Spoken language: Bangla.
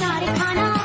कारखाना